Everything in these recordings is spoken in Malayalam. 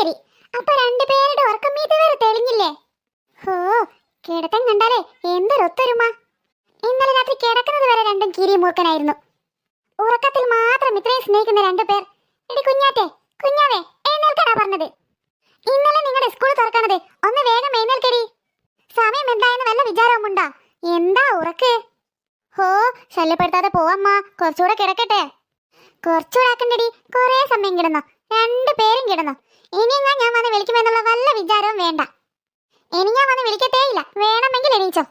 ശരി. അപ്പൊ രണ്ടുപേരുടെ ഉറക്കം ഇതുവരെ തെളിഞ്ഞില്ലേ? ഹോ കിടത്തം കണ്ടാലേ എന്തൊരൊത്തൊരുമ. ഇന്നലെ രാത്രി കിടക്കുന്നത് വരെ രണ്ടും കിരി മൂർക്കനായിരുന്നു. ഉറക്കത്തിൽ മാത്രം ഇത്രയും സ്നേഹിക്കുന്ന രണ്ടുപേർ എടി കുഞ്ഞാറ്റെ കുഞ്ഞാവേ എഴുന്നേൽക്കടാ പറഞ്ഞത്. ഇന്നലെ നിങ്ങളുടെ സ്കൂൾ തുറക്കണത് ഒന്ന് വേഗം എഴുന്നേൽക്കടി. സമയം എന്തായെന്ന് വല്ല ഉണ്ടാ എന്താ ഉറക്ക്? ഹോ ശല്യപ്പെടുത്താതെ പോവമ്മ കുറച്ചുകൂടെ കിടക്കട്ടെ. കുറച്ചുകൂടെ ആക്കണ്ടടി കുറേ സമയം കിടന്നോ. രണ്ടു പേരും കിടന്നോ. ഇനിയെങ്ങാ ഞാൻ വന്ന് വിളിക്കുമെന്നുള്ള വല്ല വിചാരവും വേണ്ട. ഇനി ഞാൻ വന്ന് വിളിക്കത്തേയില്ല. വേണമെങ്കിൽ എണീച്ചോ.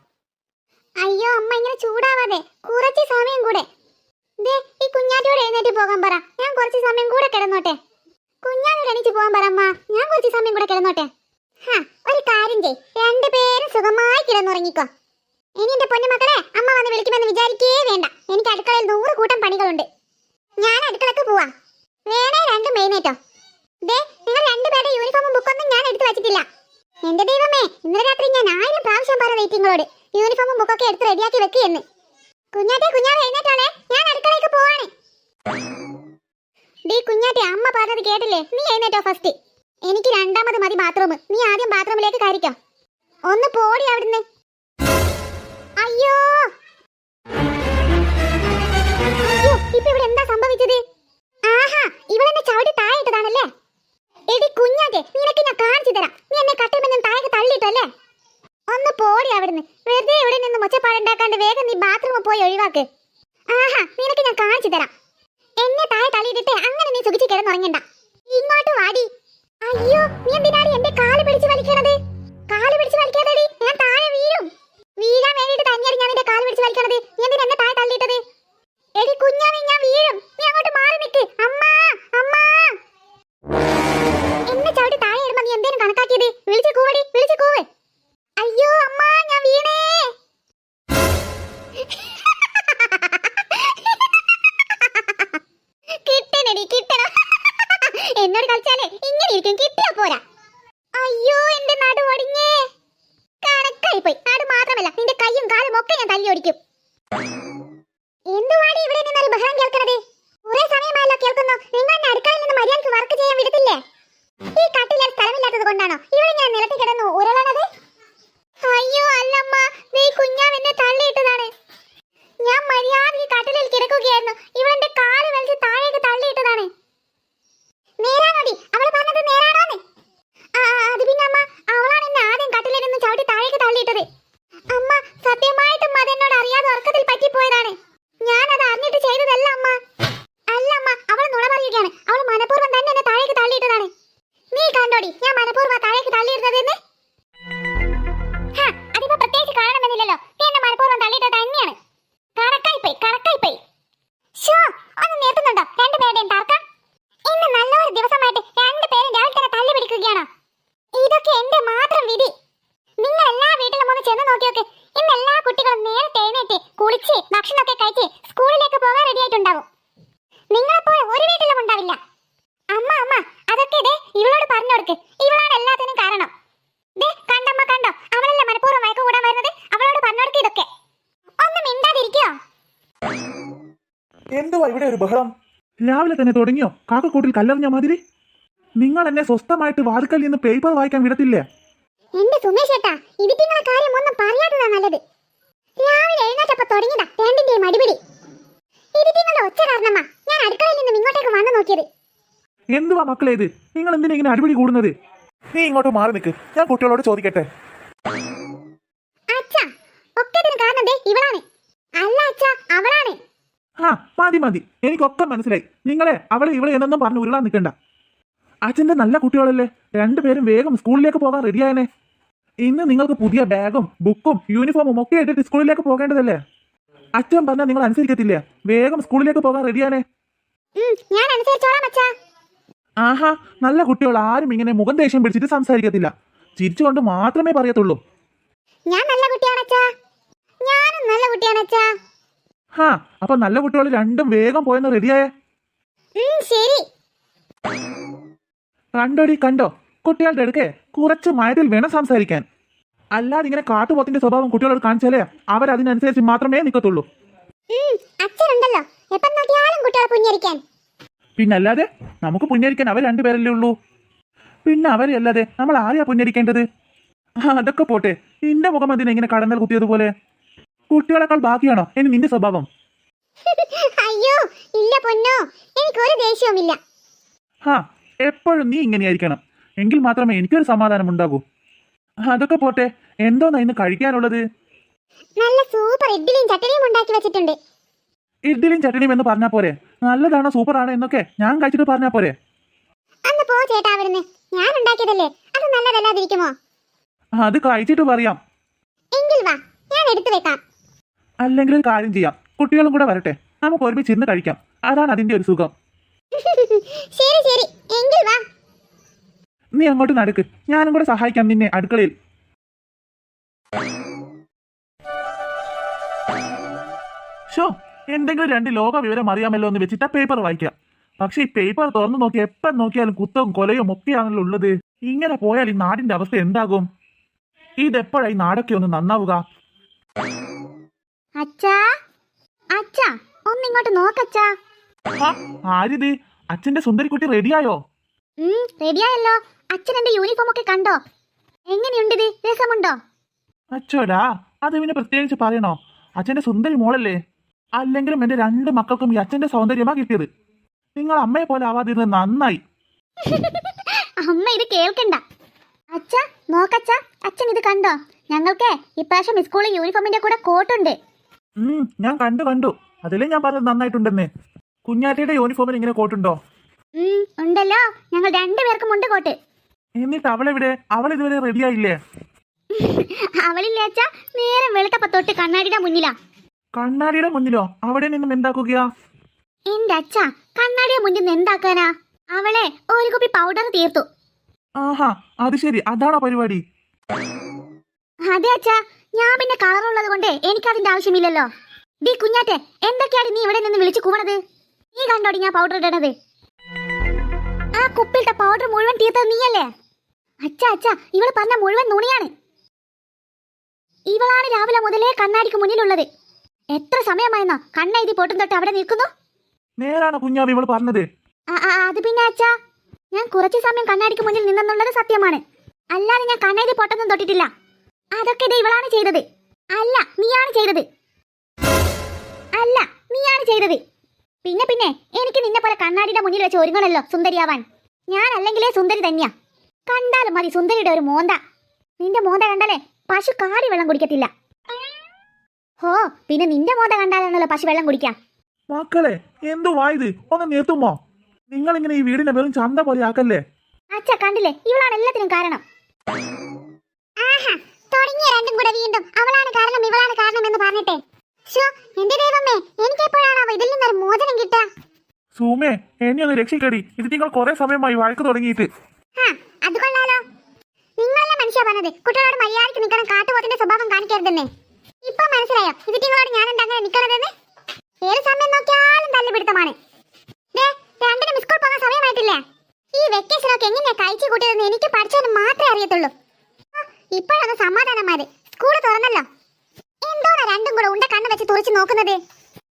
അയ്യോ അമ്മ ഇങ്ങനെ ചൂടാവാതെ. കുറച്ച് സമയം കൂടെ. ദേ ഈ കുഞ്ഞാറ്റിയോട് എഴുന്നേറ്റ് പോകാൻ പറ. ഞാൻ കുറച്ച് സമയം കൂടെ കിടന്നോട്ടെ. കുഞ്ഞാനോട് എണീറ്റ് പോകാൻ പറ അമ്മ. ഞാൻ കുറച്ച് സമയം കൂടെ കിടന്നോട്ടെ. ഹാ ഒരു കാര്യം ചെയ് രണ്ടുപേരും സുഖമായി കിടന്നുറങ്ങിക്കോ. ഇനി എന്റെ പൊന്നുമക്കളെ അമ്മ വന്ന് വിളിക്കുമെന്ന് വിചാരിക്കേ വേണ്ട. എനിക്ക് അടുക്കളയിൽ നൂറ് കൂട്ടം പണികളുണ്ട്. ഞാൻ അടുക്കളക്ക് പോവാ. വേണേ രണ്ടും എഴുന്നേറ്റോ. നിങ്ങൾ രണ്ടുപേരുടെ യൂണിഫോമും ബുക്കൊന്നും ഞാൻ എടുത്തു വെച്ചിട്ടില്ല. എന്റെ ദൈവമേ ഇന്നലെ രാത്രി ഞാൻ ആയിരം പ്രാവശ്യം പറ വെയിറ്റിങ്ങളോട് യൂണിഫോമും ബുക്കൊക്കെ എടുത്ത് റെഡിയാക്കി വെക്കുകയെന്ന് കുഞ്ഞാറ്റെ കുഞ്ഞാറ് എഴുന്നേറ്റോളെ. ഞാൻ അടുക്കളയ്ക്ക് പോവാണ്. ഡീ കുഞ്ഞാറ്റെ അമ്മ പറഞ്ഞത് കേട്ടില്ലേ? നീ എഴുന്നേറ്റോ ഫസ്റ്റ് എനിക്ക് രണ്ടാമത് മതി ബാത്റൂം നീ ആദ്യം ബാത്റൂമിലേക്ക് കയറിക്കോ. ഒന്ന് പോടി അവിടുന്ന്. അയ്യോ! അയ്യോ ഇപ്പൊ ഇവിടെ എന്താ സംഭവിച്ചത്? ആഹാ ഇവളെന്നെ ചവിട്ടി താഴെയിട്ടതാണല്ലേ എടി കുഞ്ഞാറ്റെ നിനക്ക് ഞാൻ കാണിച്ചു തരാം. നീ എന്നെ കട്ടിൽ താഴെ താഴേക്ക് തള്ളിയിട്ടല്ലേ ഒന്ന് പോടി അവിടുന്ന്. വെറുതെ ഇവിടെ നിന്ന് മുച്ചപ്പാടുണ്ടാക്കാണ്ട് വേഗം നീ ബാത്റൂമിൽ പോയി ഒഴിവാക്ക്. ആഹാ നിനക്ക് ഞാൻ കാണിച്ചു തരാം. എന്നെ താഴെ തള്ളിയിട്ടിട്ട് അങ്ങനെ നീ സുഖിച്ച് കിടന്നുറങ്ങണ്ട. ഇങ്ങോട്ട് വാടി. അയ്യോ നീ എന്തിനാണ് എന്റെ കാൽ പിടിച്ച് വലിക്കണത്? കാൽ പിടിച്ച് വലിക്കാതെടി ഞാൻ താഴെ വീഴും. വീഴാൻ വേണ്ടിയിട്ട് തന്നെയാണ് ഞാൻ എന്റെ കാൽ പിടിച്ച് വലിക്കണത്. നീ എന്തിനാ എന്നെ താഴെ തള്ളിയിട്ടത്? എടി കുഞ്ഞാവേ ഞാൻ വീഴും. ബഹളം. രാവിലെ തന്നെ തുടങ്ങിയോ? കാക്കക്കൂട്ടിൽ കല്ലെറിഞ്ഞ മാതിരി? നിങ്ങൾ എന്നെ സ്വസ്ഥമായിട്ട് വാതുക്കൽ നിന്ന് പേപ്പർ വായിക്കാൻ വിടത്തില്ലേ? എന്റെ സുമേഷ് ഏട്ടാ ഇതിന്റെ കാര്യം ഒന്നും പറയാത്തതാ നല്ലത്. രാവിലെ എഴുന്നേറ്റപ്പോ തുടങ്ങിയതാ രണ്ടിന്റെയും അടിപിടി. ഇതിന്റെ ഒച്ച കാരണമാ ഞാൻ അടുക്കളയിൽ നിന്നും ഇങ്ങോട്ടേക്ക് വന്നു നോക്കിയത്. എന്തുവാ മക്കളെ ഇത്? നിങ്ങൾ എന്തിനാ ഇങ്ങനെ അടിപിടി കൂടുന്നത്? നീ ഇങ്ങോട്ട് മാറി നിൽക്ക്. ഞാൻ കുട്ടികളോട് ചോദിക്കട്ടെ അച്ഛാ ഒക്കെ ഇതിന് കാരണം ദേ ഇവളാണ് അല്ല അച്ഛാ അവളാണ് ആ മതി മതി. എനിക്കൊക്കെ മനസ്സിലായി. നിങ്ങളെ അവളെ ഇവളെ എന്നൊന്നും പറഞ്ഞ് ഉരുളാൻ നിൽക്കണ്ട. അച്ഛന്റെ നല്ല കുട്ടികളല്ലേ? രണ്ടുപേരും വേഗം സ്കൂളിലേക്ക് പോകാൻ റെഡിയായനെ. ഇന്ന് നിങ്ങൾക്ക് പുതിയ ബാഗും ബുക്കും യൂണിഫോമും ഒക്കെ ആയിട്ട് സ്കൂളിലേക്ക് പോകേണ്ടതല്ലേ? അച്ഛൻ പറഞ്ഞാൽ നിങ്ങൾ അനുസരിക്കത്തില്ല. വേഗം സ്കൂളിലേക്ക് പോകാൻ റെഡിയാനെ ആഹാ നല്ല കുട്ടികൾ ആരും ഇങ്ങനെ മുഖം ദേഷ്യം പിടിച്ചിട്ട് സംസാരിക്കത്തില്ല. ചിരിച്ചുകൊണ്ട് മാത്രമേ പറയത്തുള്ളൂ. ഞാൻ നല്ല കുട്ടിയാണ് അച്ഛാ ഞാനും നല്ല കുട്ടിയാണ് അച്ഛാ ഹാ അപ്പൊ നല്ല കുട്ടികൾ രണ്ടും വേഗം പോയെന്ന് റെഡിയായേ. ശരി. കണ്ടോടി കണ്ടോ? കുട്ടികളുടെ അടുക്കെ കുറച്ച് മയത്തിൽ വേണം സംസാരിക്കാൻ. അല്ലാതെ ഇങ്ങനെ കാട്ടുപോത്തിന്റെ സ്വഭാവം കുട്ടികളോട് കാണിച്ചാലേ അവരതിനനുസരിച്ച് മാത്രമേ നിൽക്കത്തുള്ളൂ ഉം, അച്ഛനുണ്ടല്ലോ. എപ്പം നോക്കിയാലും കുട്ടികളെ പുഞ്ഞരിക്കാൻ പിന്നല്ലാതെ നമുക്ക് പുണ്യരിക്കാൻ അവർ രണ്ടുപേരല്ലേ ഉള്ളൂ. പിന്നെ അവരെ അല്ലാതെ നമ്മൾ ആരെയാ പുന്നരിക്കേണ്ടത് ആ, അതൊക്കെ പോട്ടെ. നിന്റെ മുഖം അതിനെ ഇങ്ങനെ കടന്നൽ കുത്തിയതുപോലെ കുട്ടികളെക്കാൾ ബാക്കിയാണോ? ഇനി നിന്റെ സ്വഭാവം. അയ്യോ ഇല്ല പൊന്നോ. എനിക്കൊരു ദേഷ്യവുമില്ല. ഹാ എപ്പോഴും നീ ഇങ്ങനെയായിരിക്കണം. എങ്കിൽ മാത്രമേ എനിക്കൊരു സമാധാനം ഉണ്ടാകൂ അതൊക്കെ പോട്ടെ എന്തോന്നാ ഇന്ന് കഴിക്കാനുള്ളത്? നല്ല സൂപ്പർ ഇഡ്ഡലിയും ചട്ടനിയും ഉണ്ടാക്കി വെച്ചിട്ടുണ്ട്. ഇഡ്ഡലിയും ചട്ടണിയും എന്ന് പറഞ്ഞാ പോരെ. നല്ലതാണോ സൂപ്പറാണോ എന്നൊക്കെ ഞാൻ കഴിച്ചിട്ട് പറഞ്ഞാ പോരെ. അന്ന് പോ ചേട്ടാ അവിടുന്ന്. ഞാൻ ഉണ്ടാക്കിയതല്ലേ. അത് നല്ലതല്ലാതിരിക്കുമോ? അത് കഴിച്ചിട്ട് പറയാം. എങ്കിൽ വാ ഞാൻ എടുത്തു വെക്കാം. അല്ലെങ്കിൽ ഒരു കാര്യം ചെയ്യാം. കുട്ടികളും കൂടെ വരട്ടെ. നമുക്ക് ഒരുമിച്ച് ഇരുന്ന് കഴിക്കാം. അതാണ് അതിന്റെ ഒരു സുഖം. ശരി ശരി. എങ്കിൽ വാ. നീ അങ്ങോട്ട് നടക്ക്. ഞാനും കൂടെ സഹായിക്കാം നിന്നെ അടുക്കളയിൽ. ഷോ എന്തെങ്കിലും രണ്ട് ലോക വിവരം അറിയാമല്ലോ എന്ന് വെച്ചിട്ട് പേപ്പർ വായിക്കാം. പക്ഷെ ഈ പേപ്പർ തുറന്നു നോക്കി എപ്പം നോക്കിയാലും കുത്തവും കൊലയും ഒക്കെയാണല്ലോ ഉള്ളത്. ഇങ്ങനെ പോയാൽ ഈ നാടിന്റെ അവസ്ഥ എന്താകും? ഇതെപ്പോഴായി നാടൊക്കെ ഒന്ന് നന്നാവുക? അച്ഛാ? അച്ഛാ ഒന്നിങ്ങോട്ട് നോക്കച്ചാ. ആരിത്? അച്ഛന്റെ സുന്ദരിക്കുട്ടി റെഡിയായോ? റെഡിയായല്ലോ. അച്ഛൻ എന്റെ യൂണിഫോം ഒക്കെ കണ്ടോ? എങ്ങനെയുണ്ട് ഇത് രസമുണ്ടോ? അച്ചോടാ അത് പിന്നെ പ്രത്യേകിച്ച് പറയണോ? അച്ഛന്റെ സുന്ദരി മോളല്ലേ? അല്ലെങ്കിലും എന്റെ രണ്ട് മക്കൾക്കും ഈ അച്ഛന്റെ സൗന്ദര്യമാ കിട്ടിയത്. നിങ്ങൾ അമ്മയെ പോലെ ആവാതിരുന്നത് നന്നായി. അമ്മ ഇത് കേൾക്കണ്ട. അച്ഛ നോക്കച്ച. അച്ഛൻ ഇത് കണ്ടോ? ഞങ്ങൾക്ക് ഇപ്രാവശ്യം സ്കൂളിൽ യൂണിഫോമിന്റെ കൂടെ കോട്ടുണ്ട്. ഉം ഞാൻ കണ്ടു കണ്ടു. അതിലേ ഞാൻ പറഞ്ഞത് നന്നായിട്ടുണ്ടെന്ന്. കുഞ്ഞാറ്റയുടെ യൂണിഫോമിൽ ഇങ്ങനെ കോട്ടുണ്ടോ? ഉം ഉണ്ടല്ലോ. ഞങ്ങൾ രണ്ടുപേർക്കും ഉണ്ട് കോട്ട്. എന്നിട്ട് അവളെവിടെ? അവൾ ഇതുവരെ റെഡിയായില്ലേ ആയില്ലേ? അച്ഛ? നേരം വെളുത്തപ്പ തൊട്ട് കണ്ണാടിയുടെ മുന്നിലാ. കണ്ണാടിയുടെ മുന്നിലോ? അവിടെ നിന്നും എന്താക്കുകയാ എന്റെ അച്ഛ കണ്ണാടിയുടെ മുന്നിൽ നിന്ന് എന്താക്കാനാ? അവളെ ഒരു കുപ്പി പൗഡർ തീർത്തു. ആഹാ അത് ശരി. അതാണോ പരിപാടി? അതെ അച്ഛാ. ഞാൻ പിന്നെ കളർ കളറുള്ളത് കൊണ്ട് എനിക്കതിന്റെ ആവശ്യമില്ലല്ലോ. ഡി കുഞ്ഞാറ്റെ എന്തൊക്കെയാണ് നീ ഇവിടെ നിന്ന് വിളിച്ചു കൂവണത്? നീ കണ്ടോടി ഞാൻ പൗഡർ ഇടണത്. ആ കുപ്പിയിട്ട പൗഡർ മുഴുവൻ തീർത്തത് നീയല്ലേ? അച്ഛാ അച്ഛാ ഇവൾ പറഞ്ഞ മുഴുവൻ നുണിയാണ്. ഇവളാണ് രാവിലെ മുതലേ കണ്ണാടിക്ക് മുന്നിലുള്ളത്. എത്ര സമയമായെന്നോ കണ്ണെഴുതി പൊട്ടും തൊട്ട് അവിടെ നിൽക്കുന്നു. നേരാണ് കുഞ്ഞാവി പറഞ്ഞത്. അത് പിന്നെ അച്ഛാ ഞാൻ കുറച്ച് സമയം കണ്ണാടിക്ക് മുന്നിൽ നിന്നെന്നുള്ളത് സത്യമാണ്. അല്ലാതെ ഞാൻ കണ്ണെഴുതി പൊട്ടൊന്നും തൊട്ടിട്ടില്ല. അതൊക്കെ ദൈവളാണ് ഇവളാണ് ചെയ്തത്. അല്ല നീയാണ് ചെയ്തത്. അല്ല നീയാണ് ചെയ്തത്. പിന്നെ പിന്നെ എനിക്ക് നിന്നെ പോലെ കണ്ണാടിയുടെ മുന്നിൽ വെച്ച് ഒരുങ്ങണല്ലോ സുന്ദരിയാവാൻ. ഞാൻ അല്ലെങ്കിലേ സുന്ദരി തന്നെയാ. കണ്ടാലും മതി സുന്ദരിയുടെ ഒരു മോന്ത. നിന്റെ മോന്ത കണ്ടാലേ പശു കാടി വെള്ളം കുടിക്കത്തില്ല. ഹോ പിന്നെ നിന്റെ മോന്ത കണ്ടാലാണല്ലോ പശു വെള്ളം കുടിക്കാം മക്കളെ എന്തോ വായത് ഒന്ന് നിർത്തുമോ? നിങ്ങൾ ഇങ്ങനെ ഈ വീടിനെ വെറും ചന്ത പോലെ ആക്കല്ലേ? അച്ഛ കണ്ടില്ലേ? ഇവളാണ് എല്ലാത്തിനും കാരണം. രണ്ടും കൂടെ വീണ്ടും അവളാണ് കാരണം ഇവളാണ് കാരണം എന്ന് പറഞ്ഞിട്ടേ. ശോ, എന്റെ ദൈവമേ എനിക്ക് എപ്പോഴാണോ ഇതിൽ നിന്നൊരു മോചനം കിട്ടുക? സൂമേ എന്നെ ഒന്ന് രക്ഷിക്കടി. ഇത് നിങ്ങൾ കുറെ സമയമായി വഴക്ക് തുടങ്ങിയിട്ട്. അത് കൊള്ളാലോ. നിങ്ങളല്ല മനുഷ്യ പറഞ്ഞത് കുട്ടികളോട് മര്യാദയ്ക്ക് നിൽക്കണം കാട്ടുപോത്തിന്റെ സ്വഭാവം കാണിക്കരുതെന്നേ. ഇപ്പൊ മനസ്സിലായോ? ഇത് നിങ്ങളോട് ഞാൻ എന്താ അങ്ങനെ നിൽക്കണതെന്ന്? ഏത് സമയം നോക്കിയാലും തല്ലുപിടുത്തമാണ് രണ്ടിനും സ്കൂൾ പോകാൻ സമയമായിട്ടില്ല? ഈ വെക്കേഷനൊക്കെ എങ്ങനെയാ കഴിച്ചു കൂട്ടിയതെന്ന് എനിക്ക് പഠിച്ചതിന് മാത്രമേ അറിയത്തുള്ളൂ. ഇപ്പോഴൊന്ന് സമാധാനമായത് സ്കൂൾ തുറന്നല്ലോ. എന്തോന്നാ രണ്ടും കൂടെ ഉണ്ട കണ്ണ് വെച്ച് തുറച്ചു നോക്കുന്നത്?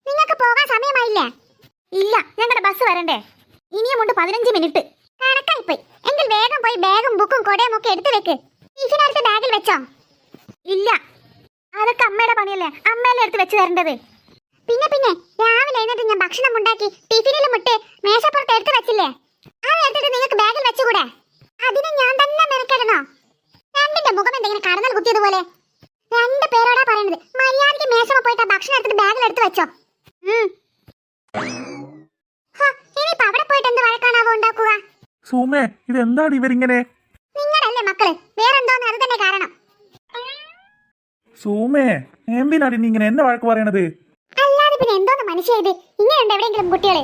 നിങ്ങൾക്ക് പോകാൻ സമയമായില്ലേ? ഇല്ല ഞങ്ങളുടെ ബസ് വരണ്ടേ. ഇനിയും ഉണ്ട് പതിനഞ്ച് മിനിറ്റ്. കണക്കായി പോയി. എങ്കിൽ വേഗം പോയി ബാഗും ബുക്കും കൊടയും ഒക്കെ എടുത്തു വെക്ക്. ടീച്ചിനടുത്ത് ബാഗിൽ വെച്ചോ? ഇല്ല. അതൊക്കെ അമ്മയുടെ പണിയല്ലേ. അമ്മയല്ലേ എടുത്ത് വെച്ച് തരേണ്ടത്? പിന്നെ പിന്നെ. രാവിലെ എഴുന്നേറ്റ് ഞാൻ ഭക്ഷണം ഉണ്ടാക്കി ടിഫിനിലും ഇട്ട് മേശപ്പുറത്ത് എടുത്ത് വെച്ചില്ലേ? അത് എടുത്തിട്ട് നിങ്ങൾക്ക് ബാഗിൽ വെച്ചുകൂടെ? അതിന് ഞാൻ തന്നെ മെനക്കെടണോ? രണ്ടിന്റെ മുഖം എന്തെങ്കിലും കടന്നൽ കുത്തിയതുപോലെ. രണ്ട് പേരോടാ പറയുന്നത് മര്യാദയ്ക്ക് മേശമ പോയിട്ട് ആ ഭക്ഷണം എടുത്തിട്ട് ബാഗിൽ എടുത്ത് വെച്ചോ. ഇനിയിപ്പോ അവിടെ പോയിട്ട് എന്ത് വഴക്കാണാവോ ഉണ്ടാക്കുക? സൂമേ ഇതെന്താണ് ഇവരിങ്ങനെ? നിങ്ങളല്ലേ മക്കൾ. വേറെന്തോന്ന് അത് തന്നെ കാരണം. സൂമേ എന്തിനാടി നീ ഇങ്ങനെ എന്നെ വഴക്ക് പറയണത്? അല്ലാതെ പിന്നെ എന്തോന്ന് മനുഷ്യ ഇത്? ഇങ്ങനെയുണ്ട് എവിടെയെങ്കിലും കുട്ടികളെ?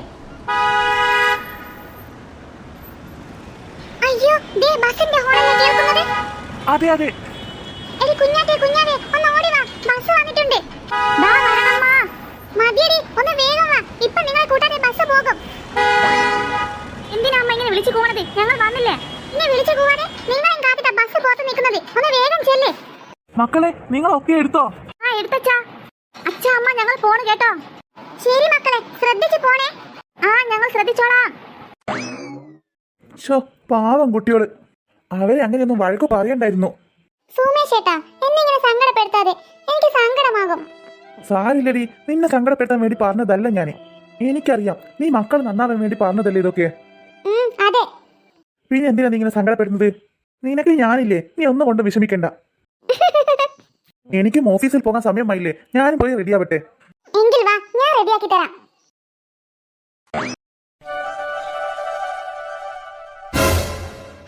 അയ്യോ ദേ ബസിന്റെ ഹോണല്ലേ കേൾക്കുന്നത്? അതെ അതെ. എടി കുഞ്ഞാറ്റെ ഒന്ന് ഓടി വാ. ബസ് വന്നിട്ടുണ്ട്. ദാ വരണമ്മ. മതിയടി ഒന്ന് വേഗം വാ. ഇപ്പൊ നിങ്ങൾ കൂട്ടാതെ ബസ് പോകും. എന്തിനാ അമ്മ ഇങ്ങനെ വിളിച്ചു പോണത് ഞങ്ങൾ വന്നില്ലേ? ഇനി വിളിച്ചു പോവാതെ നിങ്ങളും കാത്തിട്ട ബസ് പുറത്ത് നിൽക്കുന്നത്. ഒന്ന് വേഗം ചെല്ലേ. മക്കളെ നിങ്ങൾ ഒക്കെ എടുത്തോ? ആ എടുത്തച്ചാ അച്ഛാ അമ്മ ഞങ്ങൾ പോണ് കേട്ടോ. ശരി മക്കളെ ശ്രദ്ധിച്ചു പോണേ. ആ ഞങ്ങൾ ശ്രദ്ധിച്ചോളാം. ഷോ പാവം കുട്ടികൾ. അവരെ അങ്ങനെയൊന്നും വഴക്ക് പറയണ്ടായിരുന്നു. സുമേഷ് എന്നെ എന്നിങ്ങനെ സങ്കടപ്പെടുത്താതെ? എനിക്ക് സങ്കടമാകും. സാരില്ലടി നിന്നെ സങ്കടപ്പെടുത്താൻ വേണ്ടി പറഞ്ഞതല്ല ഞാൻ എനിക്കറിയാം നീ മക്കൾ നന്നാവാൻ വേണ്ടി പറഞ്ഞതല്ലേ ഇതൊക്കെ? അതെ. പിന്നെ എന്തിനാ നീ ഇങ്ങനെ സങ്കടപ്പെടുന്നത്? നിനക്ക് ഞാനില്ലേ നീ ഒന്നും കൊണ്ട് വിഷമിക്കണ്ട. എനിക്കും ഓഫീസിൽ പോകാൻ സമയമായില്ലേ ഞാനും പോയി റെഡിയാവട്ടെ. എങ്കിൽ വാ ഞാൻ റെഡിയാക്കി തരാം.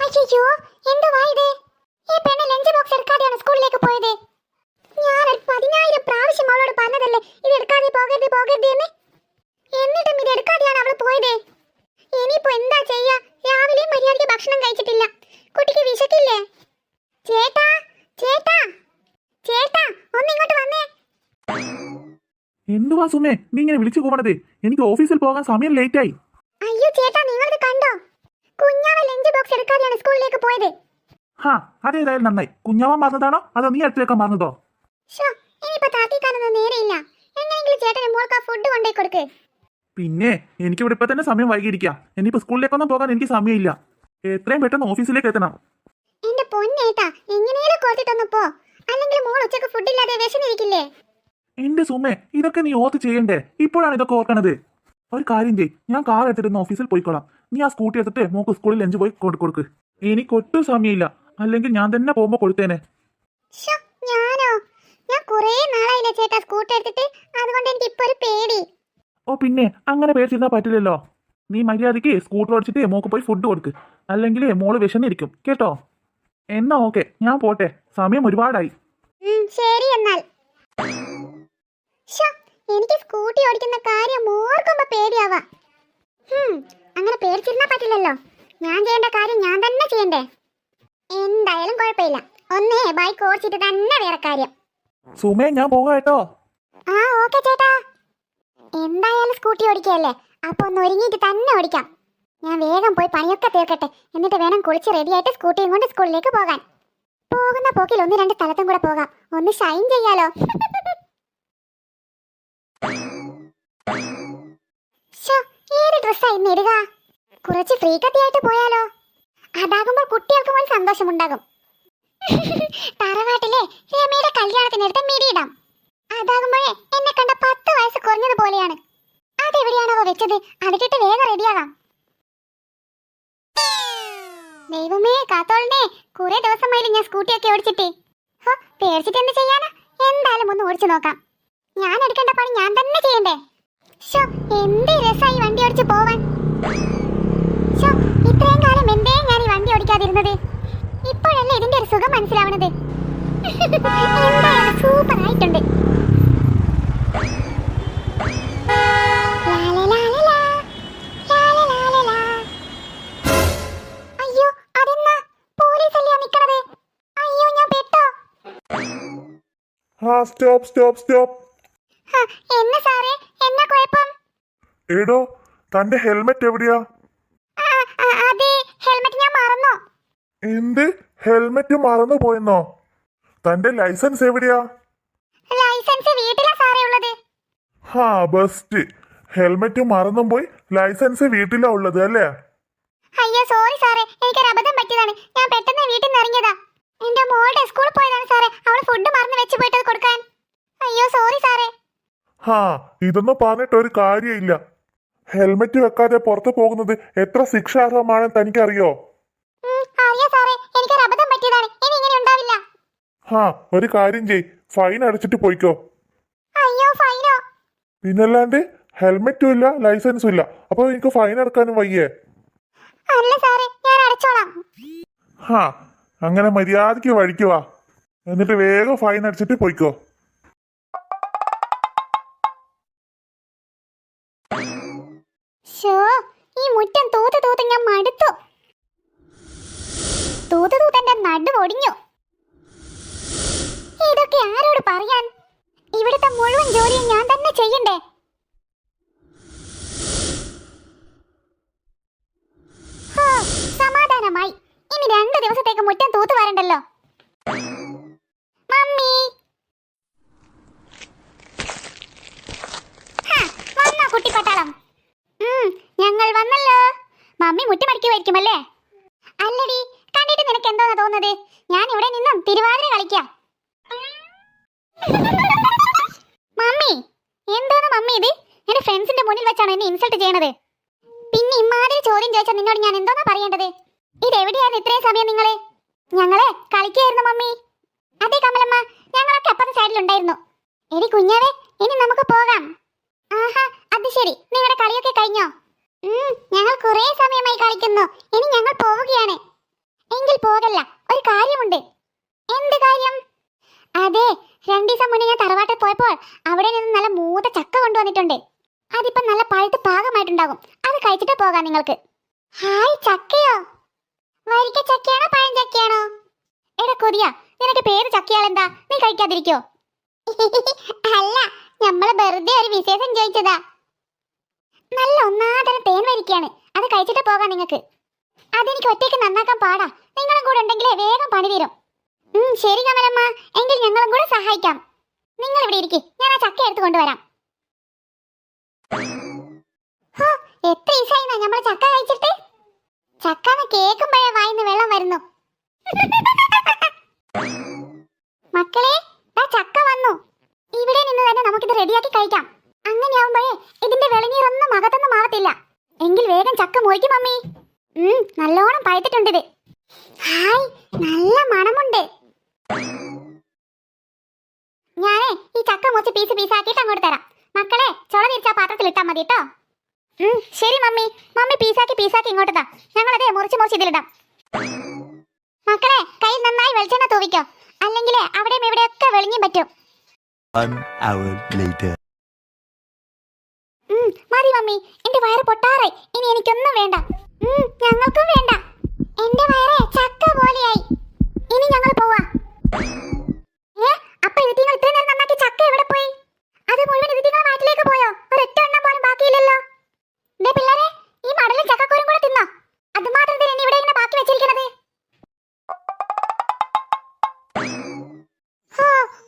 അയ്യോ എന്തുവാ ഇത്? ഈ പെണ്ണ് ലഞ്ച് ബോക്സ് എടുക്കാതെയാണ് സ്കൂളിലേക്ക് പോയത്? ഞാൻ പതിനായിരം പ്രാവശ്യം അവളോട് പറഞ്ഞതല്ലേ ഇത് എടുക്കാതെ പോകരുത് പോകരുത് എന്ന്? എന്നിട്ടും ഇത് എടുക്കാതെയാണ് അവൾ പോയത്. ഇനിയിപ്പോ എന്താ ചെയ്യാ? രാവിലെയും മര്യാദയ്ക്ക് ഭക്ഷണം കഴിച്ചിട്ടില്ല. കുട്ടിക്ക് വിശക്കില്ലേ? ചേട്ടാ ചേട്ടാ ചേട്ടാ ഒന്ന് ഇങ്ങോട്ട് വന്നേ. എന്തുവാ സുമേ നീ ഇങ്ങനെ വിളിച്ചു പോകണത് എനിക്ക് ഓഫീസിൽ പോകാൻ സമയം ലേറ്റ് ആയി. അയ്യോ ചേട്ടാ നിങ്ങളത് കണ്ടോ? കുഞ്ഞാവ ലഞ്ച് ബോക്സ് എടുക്കാതെയാണ് സ്കൂളിലേക്ക് പോയത്. ഹാ അതേതായാലും നന്നായി. കുഞ്ഞവൻ പറഞ്ഞതാണോ അതോ നീ അടുത്തേക്കാൻ പറഞ്ഞതോ പിന്നെ എനിക്ക് ഇവിടെ ഫുഡ് ഇപ്പൊ തന്നെ സമയം വൈകിയിരിക്കാം. ഇനിയിപ്പോ സ്കൂളിലേക്കൊന്നും പോകാൻ എനിക്ക് സമയമില്ല. എത്രയും പെട്ടെന്ന് ഓഫീസിലേക്ക് എത്തണം. എന്റെ പൊന്നേട്ടാ എങ്ങനെയാലും കൊടുത്തിട്ടൊന്ന് പോ. അല്ലെങ്കിൽ മോൾ ഉച്ചയ്ക്ക് ഫുഡില്ലാതെ വിശന്നിരിക്കില്ലേ? എന്റെ സുമേ ഇതൊക്കെ നീ ഓർത്ത് ചെയ്യണ്ടേ? ഇപ്പോഴാണ് ഇതൊക്കെ ഓർക്കണത്. ഒരു കാര്യം ചെയ് ഞാൻ കാർ എടുത്തിട്ട് ഓഫീസിൽ പോയിക്കോളാം. നീ ആ സ്കൂട്ടി എടുത്തിട്ട് മോക്ക് സ്കൂളിൽ ലഞ്ച് പോയി കൊണ്ടു കൊടുക്ക്. എനിക്ക് ഒട്ടും സമയമില്ല. അല്ലെങ്കിൽ ഞാൻ തന്നെ പോകുമ്പോ കൊടുത്തേനെ ഞാനോ? ഞാൻ കുറേ നാളായില്ലേ ചേട്ടാ സ്കൂട്ടർ എടുത്തിട്ട്. അതുകൊണ്ട് എനിക്ക് ഇപ്പൊ ഒരു പേടി. ഓ പിന്നെ അങ്ങനെ പേടിച്ചിരുന്നാ പറ്റില്ലല്ലോ. നീ മര്യാദയ്ക്ക് സ്കൂട്ടർ ഓടിച്ചിട്ട് മോക്ക് പോയി ഫുഡ് കൊടുക്ക്. അല്ലെങ്കിൽ മോൾ വിശന്നിരിക്കും. കേട്ടോ? എന്നാ ഓക്കെ ഞാൻ പോട്ടെ. സമയം ഒരുപാടായി. ശരി എന്നാൽ. എനിക്ക് സ്കൂട്ടി ഓടിക്കുന്ന കാര്യം ഓർക്കുമ്പോ പേടിയാവാ. അങ്ങനെ പേടിച്ചിരുന്നാ പറ്റില്ലല്ലോ. ഞാൻ ചെയ്യേണ്ട കാര്യം ഞാൻ തന്നെ ചെയ്യണ്ടേ? എന്തായാലും കുഴപ്പമില്ല. ഒന്നേ ബൈക്ക് ഓടിച്ചിട്ട് തന്നെ വേറെ കാര്യം. സുമേ ഞാൻ പോകാട്ടോ കേട്ടോ. ആ ഓക്കെ ചേട്ടാ. എന്തായാലും സ്കൂട്ടി ഓടിക്കുകയല്ലേ? അപ്പൊ ഒന്ന് ഒരുങ്ങിയിട്ട് തന്നെ ഓടിക്കാം. ഞാൻ വേഗം പോയി പണിയൊക്കെ തീർക്കട്ടെ. എന്നിട്ട് വേണം കുളിച്ച് റെഡിയായിട്ട് സ്കൂട്ടിയും കൊണ്ട് സ്കൂളിലേക്ക് പോകാൻ. പോകുന്ന പോക്കിൽ ഒന്ന് രണ്ട് സ്ഥലത്തും കൂടെ പോകാം. ഒന്ന് ഷൈൻ ചെയ്യാലോ? ഏത് ഡ്രസ്സാ ഇന്ന് ഇടുക? കുറച്ച് ഫ്രീ കത്തിയായിട്ട് പോയാലോ? അതാകുമ്പോൾ കുട്ടികൾക്കും ഒരു സന്തോഷമുണ്ടാകും. തറവാട്ടിലെ രമയുടെ കല്യാണത്തിനടുത്ത് മിടിയിടാം. അതാകുമ്പോഴേ എന്നെ കണ്ട പത്ത് വയസ്സ് കുറഞ്ഞതുപോലെയാണ് അതെവിടെയാണോ വെച്ചത്? അതിട്ടിട്ട് വേഗം റെഡിയാകാം. ദൈവമേ കാത്തോളിനെ കുറെ ദിവസമായില്ലേ ഞാൻ സ്കൂട്ടിയൊക്കെ ഓടിച്ചിട്ട്. ഹോ, പേടിച്ചിട്ട് എന്ത് ചെയ്യാനാ? എന്തായാലും ഒന്ന് ഓടിച്ചു നോക്കാം. ഞാൻ എടുക്കേണ്ട പണി ഞാൻ തന്നെ ചെയ്യണ്ടേ? ഷോ എന്ത് രസമായി വണ്ടി ഓടിച്ചു പോവാൻ ഷോ ഇത്രയും കാലം എന്തേ ഞാൻ ഇപ്പോഴല്ല ഇതിന്റെ ഒരു സുഖം മനസ്സിലാവണത്? എന്തായാലും സൂപ്പർ ആയിട്ടുണ്ട് സ്റ്റോപ്പ് സ്റ്റോപ്പ് സ്റ്റോപ്പ്. എന്ന് സാറേ? എന്നാ കുഴപ്പം? എടോ തന്റെ ഹെൽമെറ്റ് എവിടെയാ ആ, ആ, അത് ഹെൽമെറ്റ് ഞാൻ മറന്നു എന്ത്? ഹെൽമെറ്റ് മറന്നു പോയെന്നോ തന്റെ ലൈസൻസ് എവിടെയാ? ലൈസൻസ് വീട്ടിലാ സാറേ ഉള്ളത്. ഹാ ബെസ്റ്റ് ഹെൽമെറ്റ് മറന്നും പോയി ലൈസൻസ് വീട്ടിലാ ഉള്ളത് അല്ലേ? അയ്യോ സോറി സാറേ. എനിക്കൊരു അബദ്ധം പറ്റിയതാണ്. ഞാൻ പെട്ടെന്ന് വീട്ടിൽ നിന്ന് ഇറങ്ങിയതാ. എന്റെ മോളുടെ സ്കൂളിൽ പോയതാണ് സാറേ. അവൾ ഫുഡ് മറന്നു വെച്ച് പോയിട്ടത് കൊടുക്കാൻ. അയ്യോ സോറി സാറേ. ഹാ ഇതൊന്നും പറഞ്ഞിട്ട് ഒരു കാര്യമില്ല ഹെൽമെറ്റ് വെക്കാതെ പുറത്തു പോകുന്നത് എത്ര ശിക്ഷാർഹമാണെന്ന് തനിക്കറിയോ ഉം, അറിയാം സാറേ എനിക്കൊരു അബദ്ധം പറ്റിയതാണ് ഇനി ഇങ്ങനെ ഉണ്ടാവില്ല ഹാ ഒരു കാര്യം ചെയ് ഫൈൻ അടച്ചിട്ട് പോയിക്കോ. അയ്യോ ഫൈനോ? പിന്നല്ലാണ്ട് ഹെൽമെറ്റും ഇല്ല ലൈസൻസും ഇല്ല. അപ്പൊ എനിക്ക് ഫൈൻ അടക്കാനും വയ്യേ. അല്ല സാറേ ഞാൻ അടച്ചോളാം. ഹാ അങ്ങനെ മര്യാദയ്ക്ക് വഴിക്കുവാ എന്നിട്ട് വേഗം ഫൈൻ അടിച്ചിട്ട് പോയിക്കോ. ഈ മുറ്റം തൂത്ത് തൂത്ത് ഞാൻ മടുത്തു. തൂത്ത് തൂത്ത് എന്റെ നടു ഒടിഞ്ഞു. ഇവിടുത്തെ മുഴുവൻ ജോലിയും ഞാൻ തന്നെ ചെയ്യണ്ടേ? സമാധാനമായി. ഇനി രണ്ടു ദിവസത്തേക്ക് മുറ്റം തൂത്ത് വരണ്ടല്ലോ. മമ്മി. വന്നോ കുട്ടിപ്പട്ടാളം ഞങ്ങൾ വന്നല്ലോ. മമ്മി മുറ്റമടിക്കുമായിരിക്കുമല്ലേ അല്ലടി കണ്ടിട്ട് നിനക്ക് എന്തോന്നാ തോന്നുന്നത്? ഞാൻ ഇവിടെ നിന്നും തിരുവാതിര കളിക്കാം. മമ്മി എന്താണ് മമ്മി ഇത്? എന്റെ ഫ്രണ്ട്സിന്റെ മുന്നിൽ വെച്ചാണ് എന്നെ ഇൻസൾട്ട് ചെയ്യണത്. പിന്നെ ഇമ്മാതിരി ചോദ്യം ചോദിച്ചാൽ നിന്നോട് ഞാൻ എന്തോന്നാ പറയേണ്ടത്? ഇത് എവിടെയായിരുന്നു ഇത്രയും സമയം നിങ്ങൾ? ഞങ്ങളെ കളിക്കായിരുന്നു മമ്മി. അതെ കമലമ്മ ഞങ്ങളൊക്കെ അപ്പുറത്തെ സൈഡിലുണ്ടായിരുന്നു എടി കുഞ്ഞാവേ ഇനി നമുക്ക് പോകാം. ആഹാ അത് ശരി. നിങ്ങളുടെ കളിയൊക്കെ കഴിഞ്ഞോ? ഞങ്ങൾ കുറെ സമയമായി കളിക്കുന്നു. ഇനി ഞങ്ങൾ പോവുകയാണ്. എങ്കിൽ പോകല്ല ഒരു കാര്യമുണ്ട്. എന്ത് കാര്യം? അതെ രണ്ടു ദിവസം മുന്നേ ഞാൻ തറവാട്ടിൽ പോയപ്പോൾ അവിടെ നിന്ന് നല്ല മൂത്ത ചക്ക കൊണ്ടുവന്നിട്ടുണ്ട്. അതിപ്പോ നല്ല പഴുത്ത് പാകമായിട്ടുണ്ടാകും. അത് കഴിച്ചിട്ട് പോകാം നിങ്ങൾക്ക്. ഹായ് ചക്കയോ? വരിക്ക ചക്കയാണോ പഴം ചക്കയാണോ? എടാ കൊതിയ നിനക്ക് പേര് ചക്കയാളെന്താ? നീ കഴിക്കാതിരിക്കോ. അല്ല നമ്മൾ വെറുതെ ഒരു വിശേഷം ചോദിച്ചതാ. നല്ല ഒന്നാതരം തേൻ വരിക്കയാണ്. അത് കഴിച്ചിട്ട് പോകാം നിങ്ങൾക്ക്. അതെനിക്ക് ഒറ്റയ്ക്ക് നന്നാക്കാൻ പാടാ. നിങ്ങളും കൂടെ ഉണ്ടെങ്കിലേ വേഗം പണി തീരും ശരി കമലമ്മ. എങ്കിൽ ഞങ്ങളും കൂടെ സഹായിക്കാം. നിങ്ങൾ ഇവിടെ ഇരിക്കെ. ഞാൻ ആ ചക്ക എടുത്തു കൊണ്ടുവരാം. എത്ര ഈസായി നമ്മൾ ചക്ക കഴിച്ചിട്ട്? ചക്ക കേൾക്കുമ്പോഴേ വായിന്ന് വെള്ളം വരുന്നു. മക്കളെ ചക്ക വന്നു. ഇവിടെ നിന്ന് തന്നെ നമുക്കിത് റെഡിയാക്കി കഴിക്കാം. അങ്ങനെയാവുമ്പോഴേ ഇതിന്റെ വെളിനീരൊന്നും അകത്തൊന്നും ആവത്തില്ല. എങ്കിൽ വേഗം ചക്ക മുറിക്കും മമ്മി. നല്ലോണം പഴുത്തിട്ടുണ്ട് ഇത്. ഹായ് നല്ല മണമുണ്ട്. ഞാനേ ഈ ചക്ക മുറിച്ച് പീസ് പീസാക്കിയിട്ട് അങ്ങോട്ട് തരാം. മക്കളെ ചുള തിരിച്ച പാത്രത്തിൽ ഇട്ടാ മതി കേട്ടോ ശരി മമ്മി. മമ്മി പീസാക്കി പീസാക്കി ഇങ്ങോട്ട് താ ഞങ്ങളതേ മുറിച്ച് മുറിച്ച് ഇതിലിടാം. മക്കളെ കയ്യിൽ നന്നായി വെളിച്ചെണ്ണ തൂവിക്കോ. അല്ലെങ്കിൽ അവിടെയും ഇവിടെയൊക്കെ വെളിഞ്ഞും പറ്റും. മതി മമ്മി. എന്റെ വയറ് പൊട്ടാറായി. ഇനി എനിക്കൊന്നും വേണ്ട. ഞങ്ങൾക്കും വേണ്ട. എന്റെ വയറ് ചക്ക പോലെയായി. ഇനി ഞങ്ങൾ പോവാ. ഏ അപ്പൊ ഇതിങ്ങൾ ഇത്രയും നേരം നന്നാക്കി ചക്ക എവിടെ പോയി അത് മുഴുവൻ ഇതിങ്ങൾ നാട്ടിലേക്ക് പോയോ ഒരൊറ്റ എണ്ണം പോലും ബാക്കിയില്ലല്ലോ ദേ പിള്ളേരെ ഈ മടലും ചക്കക്കുരും കൂടെ തിന്നോ അത് മാത്രം തന്നെ ഇവിടെ ഇങ്ങനെ ബാക്കി വെച്ചിരിക്കണത് ഹോ,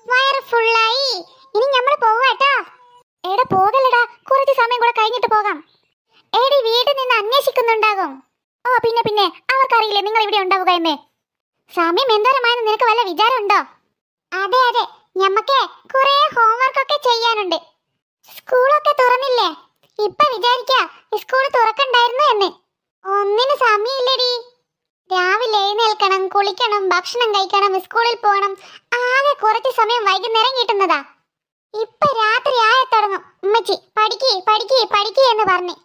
വയറ് ഫുള്ളായി ഇനി നമ്മൾ പോവാട്ടോ എടാ പോകലടാ കുറച്ച് സമയം കൂടെ കഴിഞ്ഞിട്ട് പോകാം എടി വീട്ടിൽ നിന്ന് അന്വേഷിക്കുന്നുണ്ടാകും ഓ പിന്നെ പിന്നെ അവർക്കറിയില്ലേ നിങ്ങൾ ഇവിടെ ഉണ്ടാവുക എന്നേ സമയം എന്തോരമായെന്ന് നിനക്ക് വല്ല വിചാരമുണ്ടോ അതെ അതെ ഞമ്മക്ക് കുറെ ഹോംവർക്ക് ഒക്കെ ചെയ്യാനുണ്ട് സ്കൂളൊക്കെ തുറന്നില്ലേ ഇപ്പൊ വിചാരിക്ക സ്കൂൾ തുറക്കണ്ടായിരുന്നു എന്ന് ഒന്നിന് സമയമില്ലടി രാവിലെ എഴുന്നേൽക്കണം കുളിക്കണം ഭക്ഷണം കഴിക്കണം സ്കൂളിൽ പോകണം. ആകെ കുറച്ച് സമയം വൈകുന്നേരം കിട്ടുന്നതാ. ഇപ്പൊ രാത്രി ആയ തുടങ്ങും. ഉമ്മച്ചി പഠിക്കേ പഠിക്കേ പഠിക്കേ എന്ന് പറഞ്ഞു.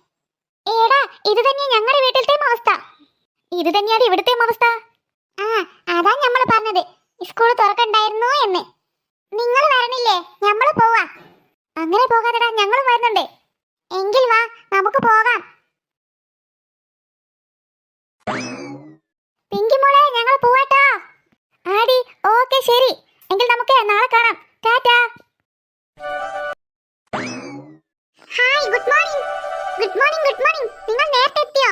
ഏടാ ഇത് തന്നെയാ ഞങ്ങളുടെ വീട്ടിലത്തെയും അവസ്ഥ. ഇത് തന്നെയാണ് ഇവിടുത്തെയും അവസ്ഥ. ആ അതാ നമ്മൾ പറഞ്ഞത്. സ്കൂൾ തുറക്കണ്ടായിരുന്നു എന്ന്. നിങ്ങൾ വരണില്ലേ? നമ്മൾ പോവാ. അങ്ങനെ പോകാതെടാ ഞങ്ങൾ വരുന്നുണ്ട്. എങ്കിൽ വാ നമുക്ക് പോകാം. പിങ്കി മോളെ ഞങ്ങൾ പോവാട്ടോ. ആടി ഓക്കെ ശരി. എങ്കിൽ നമുക്ക് നാളെ കാണാം. Tata. Hi good morning. Good morning good morning. നിങ്ങൾ നേരത്തെ എത്തിയോ?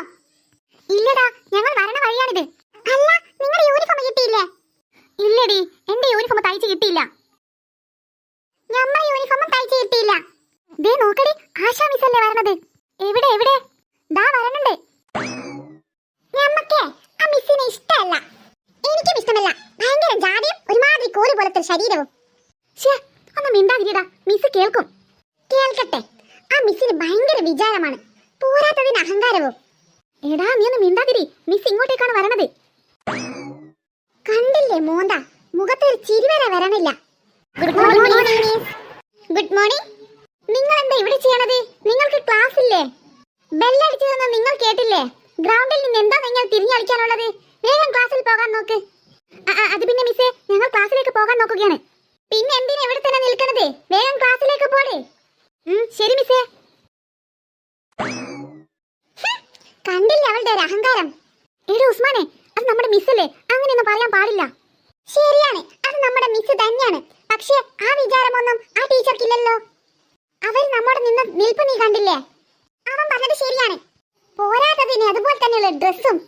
ഇല്ലടാ ഞങ്ങൾ വരണ വഴിയാണിത്. അല്ല നിങ്ങളുടെ യൂണിഫോം കിട്ടിയില്ലേ? ഇല്ലടി എന്റെ യൂണിഫോം തയ്ച്ച് കിട്ടിയില്ല. ഞമ്മ യൂണിഫോമും തയ്ച്ച് കിട്ടിയില്ല. ദേ നോക്കടി ആശാ മിസ് അല്ലേ വരണത്. എവിടെ എവിടെ? ദാ വരണുണ്ട്. ഞമ്മക്കേ ആ മിസ്സിനെ ഇഷ്ടമല്ല എനിക്കും ഇഷ്ടമല്ല. ഭയങ്കര ജാതിയും ഒരുമാതിരി കോൽ പോലത്തെ ശരീരവും. ശ്ശേ, ഒന്ന് മിണ്ടാതിരിടാ മിസ് കേൾക്കും. കേൾക്കട്ടെ. ആ മിസ്സിന് ഭയങ്കര വിചാരമാണ്. പോരാത്തതിന് അഹങ്കാരവും. എടാ നീ ഒന്ന് മിണ്ടാതിരി. മിസ് ഇങ്ങോട്ടേക്കാണ് വരണത്. കണ്ടില്ലേ മോന്ത? മുഖത്ത് ഒരു ചിരി വരെ വരണില്ല. ഗുഡ് മോർണിംഗ് ഗുഡ് മോർണിംഗ് നിങ്ങൾ എന്താ ഇവിടെ ചെയ്യണത്? നിങ്ങൾക്ക് ക്ലാസ് ഇല്ലേ? ബെല്ലടിച്ചതൊന്നും നിങ്ങൾ കേട്ടില്ലേ? ഗ്രൗണ്ടിൽ നിന്ന് എന്താ നിങ്ങൾ തിരിഞ്ഞടിക്കാനുള്ളത്? വേഗം ക്ലാസ്സിൽ പോകാൻ നോക്ക്. അത് പിന്നെ മിസ്സേ ഞങ്ങൾ ക്ലാസ്സിലേക്ക് പോകാൻ നോക്കുകയാണ്. പിന്നെ എന്തിനാ ഇവിടെ തന്നെ നിൽക്കണതേ? വേഗം ക്ലാസ്സിലേക്ക് പോടേ. ശരി മിസ്സേ. കണ്ടില്ല അവളുടെ ഒരു അഹങ്കാരം? എടി ഉസ്മാനെ അത് നമ്മുടെ മിസ്സല്ലേ? അങ്ങനെയൊന്നും പറയാൻ പാടില്ല. ശരിയാണ് അത് നമ്മുടെ മിസ് തന്നെയാണ്. പക്ഷേ ആ വിചാരമൊന്നും ആ ടീച്ചർക്കില്ലല്ലോ. അവർ നമ്മുടെ നിന്ന് നിൽപ്പ് നീ കണ്ടില്ലേ? അവൻ പറഞ്ഞത് ശരിയാണ്. പോരാത്തതിന് അതുപോലെ തന്നെയുള്ള ഡ്രസ്സും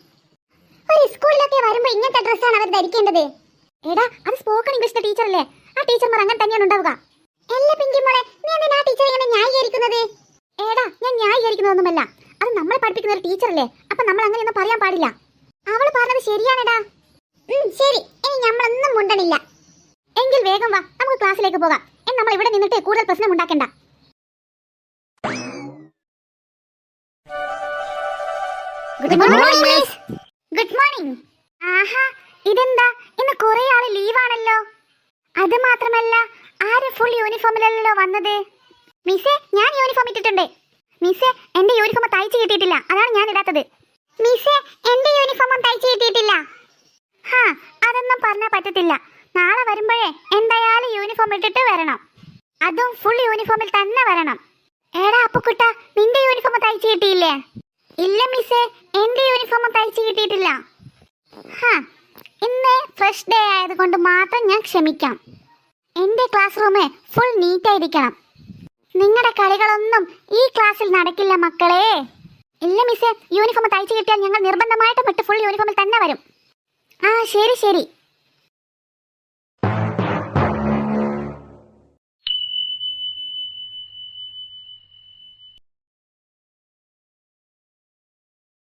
ഒരു സ്കൂളിലൊക്കെ വരുമ്പോ ഇങ്ങനത്തെ ഡ്രസ്സാണ് അവർ ധരിക്കേണ്ടത്? എടാ അത് സ്പോക്കൺ ഇംഗ്ലീഷിന്റെ ടീച്ചറല്ലേ ആ ടീച്ചർമാർ അങ്ങനെ തന്നെയാണ് ഉണ്ടാവുക. അല്ല പിങ്കി മോളെ നീ എന്തിനാ ആ ടീച്ചർ ഇങ്ങനെ ന്യായീകരിക്കുന്നത്? എടാ ഞാൻ ന്യായീകരിക്കുന്നതൊന്നുമല്ല. അത് നമ്മളെ പഠിപ്പിക്കുന്ന ഒരു ടീച്ചറല്ലേ അപ്പൊ നമ്മൾ അങ്ങനെയൊന്നും പറയാൻ പാടില്ല. അവൾ പറഞ്ഞത് ശരിയാണെടാ. ശരി. ഇനി നമ്മളൊന്നും മുണ്ടണില്ല. എങ്കിൽ വേഗം വാ നമുക്ക് ക്ലാസ്സിലേക്ക് പോകാം. നമ്മൾ ഇവിടെ നിന്നിട്ട് കൂടുതൽ പ്രശ്നം ഉണ്ടാക്കണ്ട. ഗുഡ് മോർണിംഗ് ഗുഡ് മോർണിംഗ് ആഹാ ഇതെന്താ? ഇന്ന് കുറെ ആൾ ലീവാണല്ലോ. അത് മാത്രമല്ല ആര് ഫുൾ യൂണിഫോമിലല്ലോ വന്നത്? മിസ്സേ ഞാൻ യൂണിഫോം ഇട്ടിട്ടുണ്ട്. മിസ്സേ എന്റെ യൂണിഫോം തയ്ച്ചു കിട്ടിയിട്ടില്ല. അതാണ് ഞാൻ ഇടാത്തത്. മിസ്സേ എന്റെ യൂണിഫോമും തയ്ച്ചു കിട്ടിയിട്ടില്ല. ഹാ അതൊന്നും പറഞ്ഞാൽ പറ്റത്തില്ല. നാളെ വരുമ്പോഴേ എന്തായാലും യൂണിഫോം ഇട്ടിട്ട് വരണം. അതും ഫുൾ യൂണിഫോമിൽ തന്നെ വരണം. എടാ അപ്പുക്കുട്ട നിന്റെ യൂണിഫോം തയ്ച്ചു കിട്ടിയില്ലേ? ഇല്ല മിസ്സേ എന്റെ യൂണിഫോം തയ്ച്ചു കിട്ടിയിട്ടില്ല. ഇന്ന് ഫ്രഷ് ഡേ ആയതുകൊണ്ട് മാത്രം ഞാൻ ക്ഷമിക്കാം. എന്റെ ക്ലാസ് റൂം ഫുൾ നീറ്റ് ആയിരിക്കണം. നിങ്ങളുടെ കളികളൊന്നും ഈ ക്ലാസ്സിൽ നടക്കില്ല മക്കളെ. ഇല്ല മിസ്സേ യൂണിഫോം തയ്ച്ചു കിട്ടിയാൽ ഞങ്ങൾ നിർബന്ധമായിട്ടും പെട്ട് ഫുൾ യൂണിഫോമിൽ തന്നെ വരും. ആ ശരി ശരി.